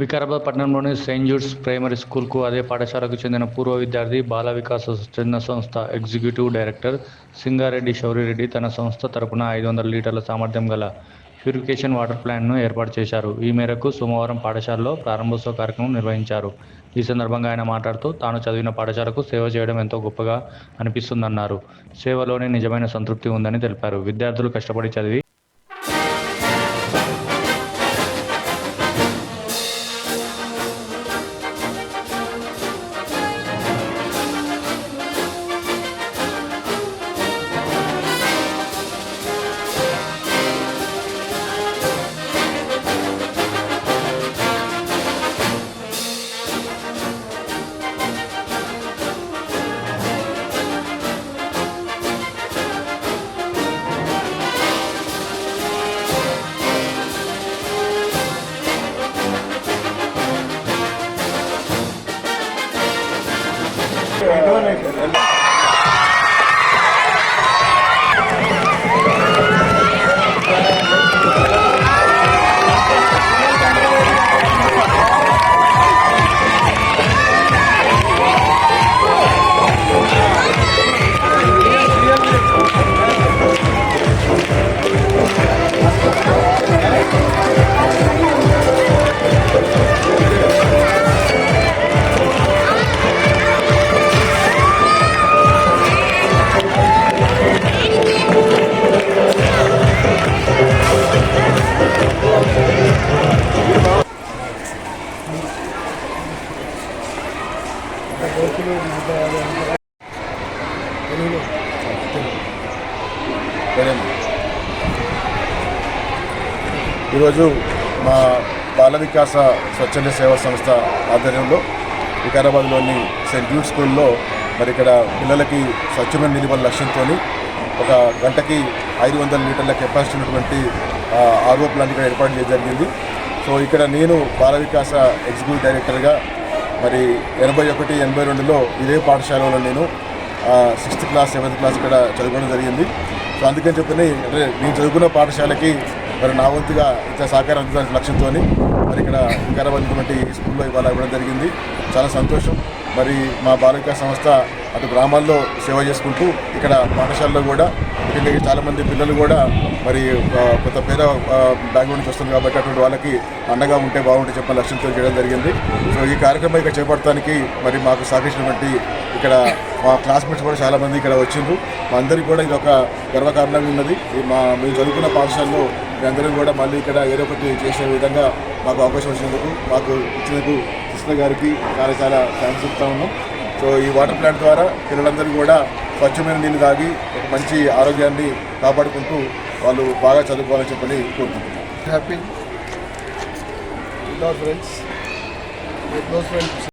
వికారాబాద్ పట్టణంలోని Saint జూడ్స్ primary స్కూల్కు అదే పాఠశాలకు చెందిన పూర్వ విద్యార్థి బాల వికాస చిన్న సంస్థ ఎగ్జిక్యూటివ్ డైరెక్టర్ సింగారెడ్డి శౌరిరెడ్డి తన సంస్థ తరపున ఐదు వందల లీటర్ల సామర్థ్యం గల ప్యూరిఫికేషన్ వాటర్ ప్లాంట్ను ఏర్పాటు చేశారు. ఈ మేరకు సోమవారం పాఠశాలలో ప్రారంభోత్సవ కార్యక్రమం నిర్వహించారు. ఈ సందర్భంగా ఆయన మాట్లాడుతూ తాను చదివిన పాఠశాలకు సేవ చేయడం ఎంతో గొప్పగా అనిపిస్తుందన్నారు. సేవలోనే నిజమైన సంతృప్తి ఉందని తెలిపారు. విద్యార్థులు కష్టపడి చదివి Congratulations. ఈరోజు మా బాల వికాస స్వచ్ఛంద సేవా సంస్థ ఆధ్వర్యంలో వికారాబాద్లోని సెయింట్ జూడ్ స్కూల్లో మరి ఇక్కడ పిల్లలకి స్వచ్ఛమైన నిలువల లక్ష్యంతో ఒక గంటకి ఐదు వందల లీటర్ల కెపాసిటీ ఉన్నటువంటి ఆ, ఆర్ఓ ప్లాంట్ ఇక్కడ ఏర్పాటు చేయడం జరిగింది. సో ఇక్కడ నేను బాల వికాస ఎగ్జిక్యూటివ్ డైరెక్టర్గా మరి ఎనభై ఒకటి ఎనభై రెండులో ఇదే పాఠశాలలో నేను సిక్స్త్ క్లాస్ సెవెంత్ క్లాస్ ఇక్కడ చదువుకోవడం జరిగింది. సో అందుకని చెప్పని అంటే నేను చదువుకున్న పాఠశాలకి మరి నా వంతుగా ఇంత సహకారం అందించడానికి లక్ష్యంతో మరి ఇక్కడ వికారాబాద్ ఉన్నటువంటి స్కూల్లో ఇవాళ ఇవ్వడం జరిగింది. చాలా సంతోషం. మరి మా బాలిక సంస్థ అటు గ్రామాల్లో సేవ చేసుకుంటూ ఇక్కడ పాఠశాలలో కూడా ముఖ్యంగా చాలామంది పిల్లలు కూడా మరి కొత్త పేద బ్యాక్గ్రౌండ్ నుంచి వస్తుంది కాబట్టి అటువంటి వాళ్ళకి అండగా ఉంటే బాగుంటే చెప్పిన లక్ష్యంతో చేయడం జరిగింది. సో ఈ కార్యక్రమం ఇక్కడ చేపడటానికి మరి మాకు సహకరించినటువంటి ఇక్కడ మా క్లాస్మేట్స్ కూడా చాలామంది ఇక్కడ వచ్చిండ్రు. మా అందరికీ కూడా ఇది ఒక గర్వకారణంగా ఉన్నది. మా మేము చదువుకున్న పాఠశాలలో మీ అందరం కూడా మళ్ళీ ఇక్కడ ఏదో ఒకటి చేసే విధంగా మాకు అవకాశం వచ్చినందుకు మాకు ఇచ్చినందుకు కృష్ణ గారికి చాలా చాలా థ్యాంక్స్ చెప్తా ఉన్నాం. సో ఈ వాటర్ ప్లాంట్ ద్వారా పిల్లలందరూ కూడా స్వచ్ఛమైన నీళ్ళు తాగి ఒక మంచి ఆరోగ్యాన్ని కాపాడుకుంటూ వాళ్ళు బాగా చదువుకోవాలని చెప్పని కోరుకుంటున్నాను హ్యాపీ ఫ్రెండ్స్ ఫ్రెండ్స్